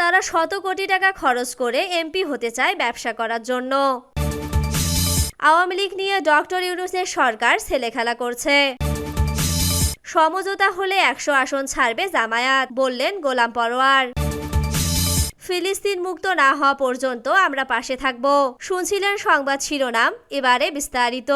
তারা শত কোটি টাকা খরচ করে এমপি হতে চায় ব্যবসা করার জন্য। আওয়ামী লীগ নিয়ে ডক্টর ইউনুসের সরকার ছেলেখেলা করছে। সমঝোতা হলে একশো আসন ছাড়বে জামায়াত, বললেন গোলাম পরোয়ার। ফিলিস্তিন মুক্ত না হওয়া পর্যন্ত আমরা পাশে থাকব। শুনছিলেন সংবাদ শিরোনাম, এবারে বিস্তারিত।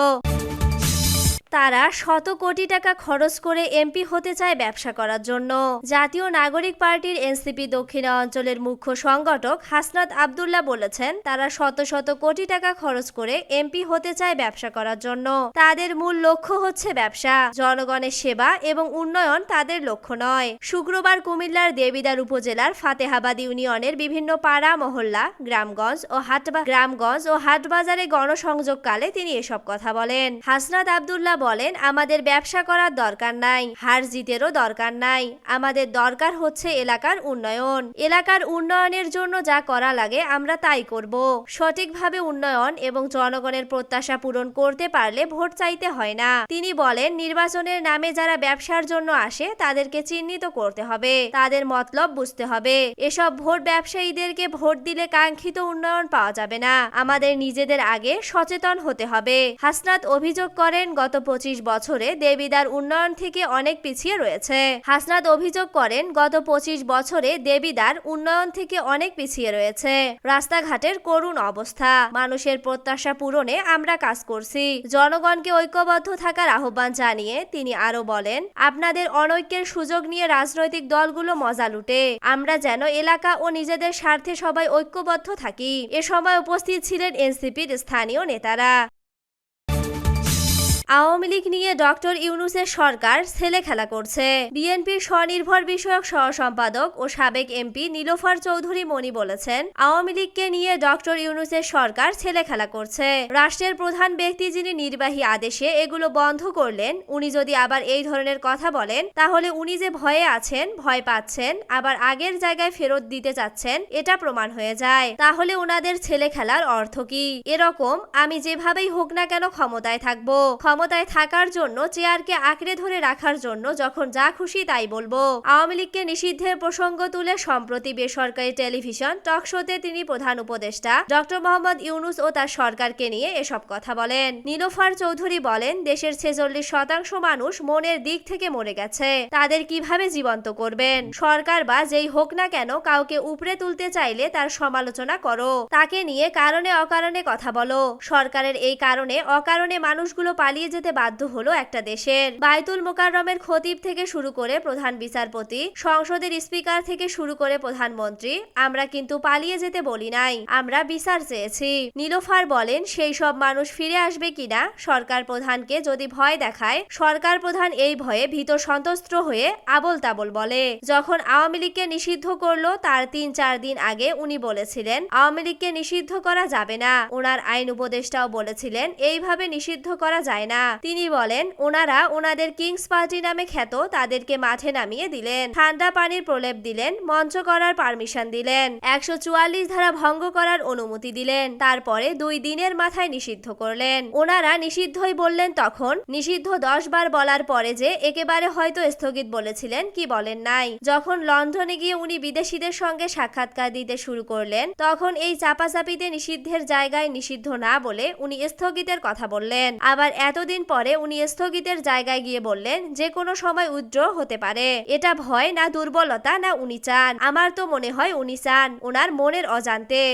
তারা শত কোটি টাকা খরচ করে এমপি হতে চায় ব্যবসা করার জন্য। জাতীয় নাগরিক পার্টির এনসিপি দক্ষিণ অঞ্চলের মুখ্য সংগঠক হাসনাত আবদুল্লাহ বলেছেন, তারা শত শত কোটি টাকা খরচ করে এমপি হতে চায় ব্যবসা করার জন্য। তাদের মূল লক্ষ্য হচ্ছে ব্যবসা। জনগণের সেবা এবং উন্নয়ন তাদের লক্ষ্য নয়। শুক্রবার কুমিল্লার দেবিদার উপজেলার ফাতেহাবাদ ইউনিয়নের বিভিন্ন পাড়া, মহল্লা, গ্রামগঞ্জ ও হাটবা গ্রামগঞ্জ ও হাটবাজারে গণসংযোগকালে তিনি এসব কথা বলেন। হাসনাত আবদুল্লাহ বলেন, আমাদের ব্যবসা করার দরকার নাই, হার জিতেরও দরকার নাই। আমাদের দরকার হচ্ছে এলাকার উন্নয়ন। এলাকার উন্নয়নের জন্য যা করা লাগে, আমরা তাই করব। সঠিকভাবে উন্নয়ন এবং জনগণের প্রত্যাশা পূরণ করতে পারলে ভোট চাইতে হয় না। তিনি বলেন, নির্বাচনের নামে যারা ব্যবসার জন্য আসে, তাদেরকে চিহ্নিত করতে হবে। তাদের মতলব বুঝতে হবে। এসব ভোট ব্যবসায়ীদেরকে ভোট দিলে কাঙ্ক্ষিত উন্নয়ন পাওয়া যাবে না। আমাদের নিজেদের আগে সচেতন হতে হবে। হাসনাত অভিযোগ করেন, গত পঁচিশ বছরে দেবিদার উন্নয়ন থেকে অনেক পিছিয়ে রয়েছে। হাসনাত অভিযোগ করেন, গত পঁচিশ বছরে দেবিদার উন্নয়ন থেকে অনেক পিছিয়ে রয়েছে। রাস্তাঘাটের করুণ অবস্থা, মানুষের প্রত্যাশা পূরণে আমরা কাজ করছি। জনগণকে ঐক্যবদ্ধ থাকার আহ্বান জানিয়ে তিনি আরও বলেন, আপনাদের অনৈক্যের সুযোগ নিয়ে রাজনৈতিক দলগুলো মজা লুটে। আমরা যেন এলাকা ও নিজেদের স্বার্থে সবাই ঐক্যবদ্ধ থাকি। এ সময় উপস্থিত ছিলেন এনসিপির স্থানীয় নেতারা। আওয়ামী লীগ নিয়ে ডক্টর ইউনুসের সরকার ছেলে খেলা করছে। বিএনপির স্বনির্ভর বিষয়ক সহ সম্পাদক ও সাবেক এমপি নীলোফার চৌধুরী মনি বলেছেন, আওয়ামী লীগকে নিয়ে ডক্টর ইউনুসের সরকার ছেলে খেলা করছে। রাষ্ট্রের প্রধান ব্যক্তি যিনি নির্বাহী আদেশে এগুলো বন্ধ করলেন, উনি যদি আবার এই ধরনের কথা বলেন, তাহলে উনি যে ভয়ে আছেন, ভয় পাচ্ছেন, আবার আগের জায়গায় ফেরত দিতে চাচ্ছেন, এটা প্রমাণ হয়ে যায়। তাহলে ওনাদের ছেলে খেলার অর্থ কি? এরকম আমি যেভাবেই হোক না কেন ক্ষমতায় থাকব ক্ষমতায় থাকার জন্য, চেয়ারকে আঁকড়ে ধরে রাখার জন্য যখন যা খুশি তাই বলব। আওয়ামী লীগকে নিষিদ্ধের প্রসঙ্গ তুলে সম্প্রতি বেসরকারি টেলিভিশন টক শোতে তিনি প্রধান উপদেষ্টা ডক্টর মোহাম্মদ ইউনুস ও তার সরকারকে নিয়ে এসব কথা বলেন। নীলোফার চৌধুরী বলেন, দেশের ছেচল্লিশ শতাংশ মানুষ মনের দিক থেকে মরে গেছে। তাদের কীভাবে জীবন্ত করবেন? সরকার বা যেই হোক না কেন কাউকে উপরে তুলতে চাইলে তার সমালোচনা করো। তাকে নিয়ে কারণে অকারণে কথা বলো। সরকারের এই কারণে অকারণে মানুষগুলো পালিয়ে যেতে বাধ্য হলো একটা দেশের। বাইতুল মোকাররমের খতিব থেকে শুরু করে প্রধান বিচারপতি, সংসদের স্পিকার থেকে শুরু করে প্রধানমন্ত্রী, আমরা কিন্তু পালিয়ে যেতে বলি নাই, আমরা বিচার চেয়েছি। নীলোফার বলেন, সেই সব মানুষ ফিরে আসবে কিনা, সরকার প্রধানকে যদি ভয় দেখায়, সরকার প্রধান এই ভয়ে ভীত সন্তস্ত্র হয়ে আবল তাবল বলে। যখন আওয়ামী লীগকে নিষিদ্ধ করল, তার তিন চার দিন আগে উনি বলেছিলেন, আওয়ামী লীগকে নিষিদ্ধ করা যাবে না। ওনার আইন উপদেষ্টাও বলেছিলেন, এইভাবে নিষিদ্ধ করা যায় না। তিনি বলেন, ওনারা ওনাদের কিংস পার্টি নামে খ্যাত, তাদেরকে মাঠে নামিয়ে দিলেন। ঠান্ডা পানির প্রলেপ দিলেন, মঞ্চ করার পারমিশন দিলেন। একশো চুয়াল্লিশ ধারা ভঙ্গ করার অনুমতি দিলেন। তারপরে দুই দিনের মাথায় নিষিদ্ধ করলেন। ওনারা নিষিদ্ধই বললেন তখন, নিষিদ্ধ দশ বার বলার পরে যে একেবারে হয়তো স্থগিত বলেছিলেন কি বলেন নাই। যখন লন্ডনে গিয়ে উনি বিদেশিদের সঙ্গে সাক্ষাৎকার দিতে শুরু করলেন, তখন এই চাপাচাপিতে নিষিদ্ধের জায়গায় নিষিদ্ধ না বলে উনি স্থগিতের কথা বললেন। আবার এতদিন পরে উনি স্থগিতের জায়গায় গিয়ে বললেন, যে কোনো সময় উজ্জ্ব হতে পারে। এটা ভয় না দুর্বলতা না উনি চান। আমার তো মনে হয় উনি চান। ওনার মনের অজান্তে।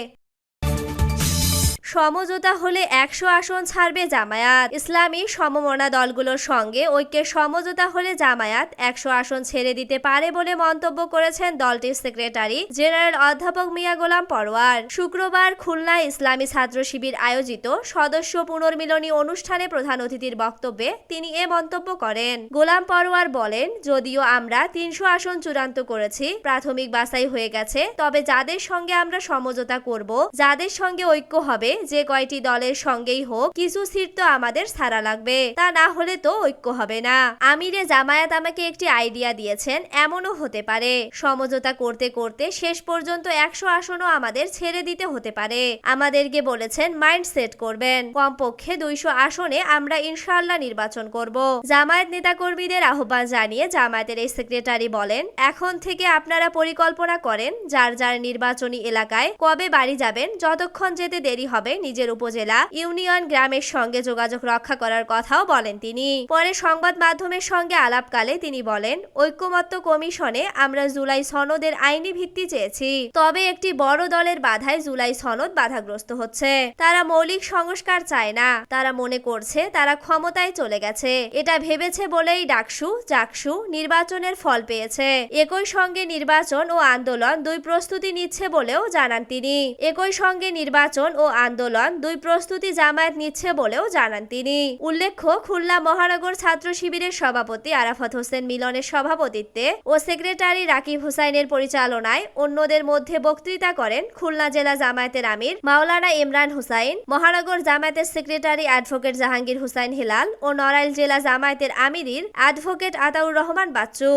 সমঝোতা হলে একশো আসন ছাড়বে জামায়াত। ইসলামী সমমনা দলগুলোর সঙ্গে ঐক্যের সমঝোতা হলে জামায়াত একশো আসন ছেড়ে দিতে পারে বলে মন্তব্য করেছেন দলটির সেক্রেটারি জেনারেল অধ্যাপক মিয়া গোলাম পরোয়ার। শুক্রবার খুলনায় ইসলামী ছাত্র শিবির আয়োজিত সদস্য পুনর্মিলনী অনুষ্ঠানে প্রধান অতিথির বক্তব্যে তিনি এ মন্তব্য করেন। গোলাম পরোয়ার বলেন, যদিও আমরা তিনশো আসন চূড়ান্ত করেছি, প্রাথমিক বাছাই হয়ে গেছে, তবে যাদের সঙ্গে আমরা সমঝোতা করব, যাদের সঙ্গে ঐক্য হবে যে কয়টি দলের সঙ্গেই হোক, কিছু সিট তো আমাদের ছাড়া লাগবে। তা না হলে তো ঐক্য হবে না। আমিরে জামায়াত আমাকে একটি আইডিয়া দিয়েছেন, এমনও হতে পারে। সমঝোতা করতে করতে শেষ পর্যন্ত একশো আসনও আমাদের ছেড়ে দিতে হতে পারে। আমাদেরকে বলেছেন মাইন্ড সেট করবেন। কমপক্ষে দুইশো আসনে আমরা ইনশাল্লাহ নির্বাচন করব। জামায়াত নেতাকর্মীদের আহ্বান জানিয়ে জামায়াতের এই সেক্রেটারি বলেন, এখন থেকে আপনারা পরিকল্পনা করেন, যার যার নির্বাচনী এলাকায় কবে বাড়ি যাবেন, যতক্ষণ যেতে দেরি হবে নিজের উপজেলা ইউনিয়ন গ্রামের সঙ্গে যোগাযোগ রক্ষা করার কথাও বলেন তিনি। পরে সংবাদ মাধ্যমের সঙ্গে আলাপকালে তিনি বলেন, ঐক্যমত্য কমিশনে আমরা জুলাই সনদের আইনি ভিত্তি চেয়েছি। তবে একটি বড় দলের বাধায় জুলাই সনদ বাধাগ্রস্ত হচ্ছে। তারা মৌলিক সংস্কার চায় না। তারা মনে করছে তারা ক্ষমতায় চলে গেছে। এটা ভেবেছে বলেই ডাকসু জাকসু নির্বাচনের ফল পেয়েছে। একই সঙ্গে নির্বাচন ও আন্দোলন দুই প্রস্তুতি নিচ্ছে বলেও জানান তিনি। একই সঙ্গে নির্বাচন ও আন্দোলন দুই প্রস্তুতি জামায়াত নিচ্ছে বলেও জানান তিনি। উল্লেখ্য, খুলনা মহানগর ছাত্র শিবিরের সভাপতি আরাফাত হোসেন মিলনের সভাপতিত্বে ও সেক্রেটারি রাকিব হুসাইনের পরিচালনায় অন্যদের মধ্যে বক্তৃতা করেন খুলনা জেলা জামায়াতের আমির মাওলানা ইমরান হুসাইন, মহানগর জামায়াতের সেক্রেটারি অ্যাডভোকেট জাহাঙ্গীর হুসাইন হিলাল ও নড়াইল জেলা জামায়াতের আমিরির অ্যাডভোকেট আতাউর রহমান বাচ্চু।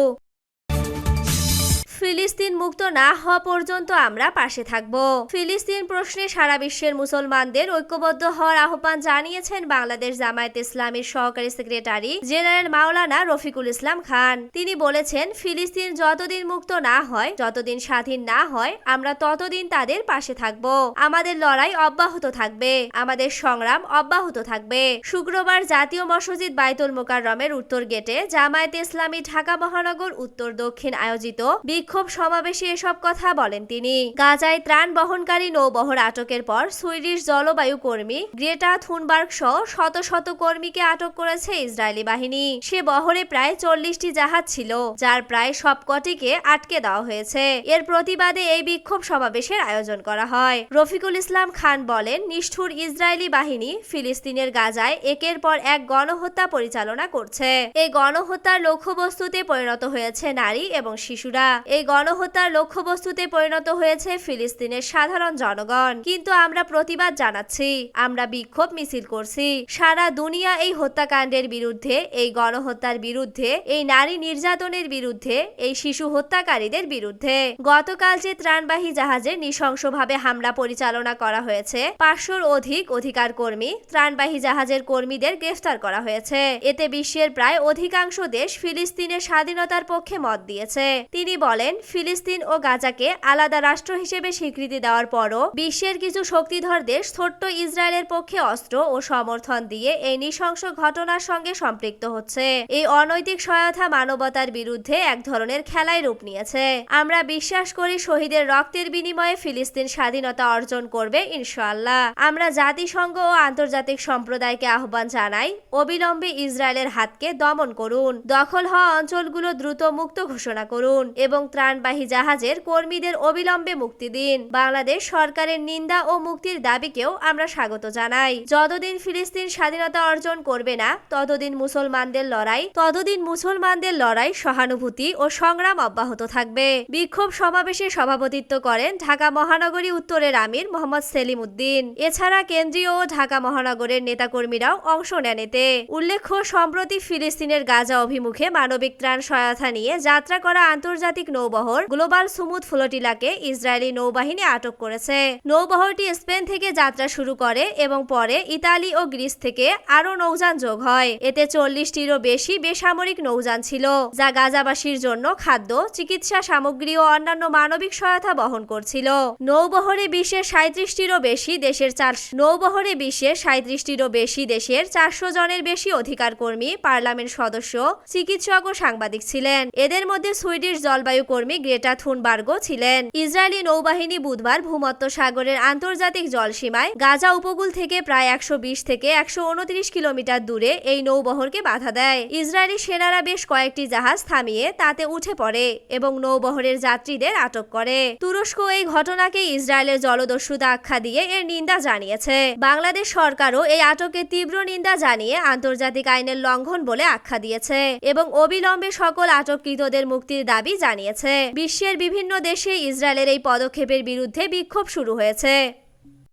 ফিলিস্তিন মুক্ত না হওয়া পর্যন্ত আমরা পাশে থাকব। ফিলিস্তিন প্রশ্নে সারা বিশ্বের মুসলমানদের ঐক্যবদ্ধ হওয়ার আহ্বান জানিয়েছেন বাংলাদেশ জামায়াত ইসলামের সহকারী সেক্রেটারি জেনারেল মাওলানা রফিকুল ইসলাম খান। তিনি বলেছেন, ফিলিস্তিন যতদিন মুক্ত না হয়, যতদিন স্বাধীন না হয়, আমরা ততদিন তাদের পাশে থাকব। আমাদের লড়াই অব্যাহত থাকবে। আমাদের সংগ্রাম অব্যাহত থাকবে। শুক্রবার জাতীয় মসজিদ বাইতুল মোকাররমের উত্তর গেটে জামায়াতে ইসলামী ঢাকা মহানগর উত্তর দক্ষিণ আয়োজিত বিক্ষোভ সমাবেশে এসব কথা বলেন তিনি। গাজায় ত্রাণ বহনকারী নৌবহর আটকের পর সুইডিশ জলবায়ু কর্মী গ্রেটা থুনবার্গ সহ শত শত কর্মীকে আটক করেছে ইসরায়েলি বাহিনী। সে বহরে প্রায় চল্লিশটি জাহাজ ছিল, যার প্রায় সবকটিকে আটকে দেওয়া হয়েছে। এর প্রতিবাদে এই বিক্ষোভ সমাবেশের আয়োজন করা হয়। রফিকুল ইসলাম খান বলেন, নিষ্ঠুর ইসরায়েলি বাহিনী ফিলিস্তিনের গাজায় একের পর এক গণহত্যা পরিচালনা করছে। এই গণহত্যার লক্ষ্যবস্তুতে পরিণত হয়েছে নারী এবং শিশুরা। এই গণহত্যার লক্ষ্যবস্তুতে পরিণত হয়েছে ফিলিস্তিনের সাধারণ জনগণ। কিন্তু আমরা প্রতিবাদ জানাচ্ছি, আমরা বিক্ষোভ মিছিল করছি। সারা দুনিয়া এই হত্যাকাণ্ডের বিরুদ্ধে, এই গণহত্যার বিরুদ্ধে, এই নারী নির্যাতনের বিরুদ্ধে, এই শিশু হত্যাকারীদের বিরুদ্ধে। গতকাল যে ত্রাণবাহী জাহাজে নৃশংসভাবে হামলা পরিচালনা করা হয়েছে, পাঁচশোর অধিক অধিকার কর্মী ত্রাণবাহী জাহাজের কর্মীদের গ্রেফতার করা হয়েছে। এতে বিশ্বের প্রায় অধিকাংশ দেশ ফিলিস্তিনের স্বাধীনতার পক্ষে মত দিয়েছে। তিনি বলেন ফিলিস্তিন ও গাজাকে আলাদা রাষ্ট্র হিসেবে স্বীকৃতি দেওয়ার পরও বিশ্বের কিছু শক্তিধর দেশ ছোট্ট ইসরায়েলের পক্ষে অস্ত্র ও সমর্থন দিয়ে এই নৃশংস ঘটনার সঙ্গে সম্পৃক্ত হচ্ছে। এই অনৈতিক সহায়তা মানবতার বিরুদ্ধে এক ধরনের খেলায় রূপ নিয়েছে। আমরা বিশ্বাস করি শহীদের রক্তের বিনিময়ে ফিলিস্তিন স্বাধীনতা অর্জন করবে, ইনশাআল্লাহ। আমরা জাতিসংঘ ও আন্তর্জাতিক সম্প্রদায়কে আহ্বান জানাই, অবিলম্বে ইসরায়েলের হাতকে দমন করুন, দখল হওয়া অঞ্চলগুলো দ্রুত মুক্ত ঘোষণা করুন এবং ত্রাণবাহী জাহাজের কর্মীদের অবিলম্বে মুক্তি দিন। বাংলাদেশ সরকারের নিন্দা ও মুক্তির দাবিকেও আমরা স্বাগত জানাই। যতদিন ফিলিস্তিন স্বাধীনতা অর্জন করবে না, ততদিন মুসলমানদের লড়াই, ততদিন মুসলমানদের লড়াই সহানুভূতি ও সংগ্রাম অব্যাহত থাকবে। বিক্ষোভ সমাবেশে সভাপতিত্ব করেন ঢাকা মহানগরী উত্তরের আমির মোহাম্মদ সেলিম উদ্দিন এছাড়া কেন্দ্রীয় ও ঢাকা মহানগরের নেতাকর্মীরাও অংশ নেন এতে। উল্লেখ্য, সম্প্রতি ফিলিস্তিনের গাজা অভিমুখে মানবিক ত্রাণ সহায়তা নিয়ে যাত্রা করা আন্তর্জাতিক নৌবহর গ্লোবাল সুমুদ ফ্লোটিলাকে ইসরায়েলি নৌবাহিনী আটক করেছে। নৌবহরটি স্পেন থেকে যাত্রা শুরু করে এবং পরে ইতালি ও গ্রিস থেকে আরও নৌযান যোগ হয়। এতে চল্লিশটিরও বেশি বেসামরিক নৌযান ছিল, যা গাজাবাসীর জন্য খাদ্য, চিকিৎসা সামগ্রী ও অন্যান্য মানবিক সহায়তা বহন করছিল। নৌবহরে বিশ্বের সাঁত্রিশটিরও বেশি দেশের চার নৌবহরে বিশ্বের সাঁত্রিশটিরও বেশি দেশের চারশো জনের বেশি অধিকার কর্মী পার্লামেন্ট সদস্য, চিকিৎসক ও সাংবাদিক ছিলেন। এদের মধ্যে সুইডিশ জলবায়ু কর্মী গ্রেটা থুনবার্গও ছিলেন। ইসরায়েলি নৌবাহিনী বুধবার ভূমধ্য সাগরের আন্তর্জাতিক জলসীমায় গাজা উপকূল থেকে প্রায় একশো বিশ থেকে একশো উনত্রিশ কিলোমিটার দূরে এই নৌবহরকে বাধা দেয়। ইসরায়েলি সেনারা বেশ কয়েকটি জাহাজ থামিয়ে তাতে উঠে পড়ে এবং নৌবহরের যাত্রীদের আটক করে। তুরস্ক এই ঘটনাকে ইসরায়েলের জলদস্যুতা আখ্যা দিয়ে এর নিন্দা জানিয়েছে। বাংলাদেশ সরকারও এই আটকের তীব্র নিন্দা জানিয়ে আন্তর্জাতিক আইনের লঙ্ঘন বলে আখ্যা দিয়েছে এবং অবিলম্বে সকল আটককৃতদের মুক্তির দাবি জানিয়েছে। বিশ্বের বিভিন্ন দেশে ইসরায়েলের এই পদক্ষেপের বিরুদ্ধে বিক্ষোভ শুরু হয়েছে।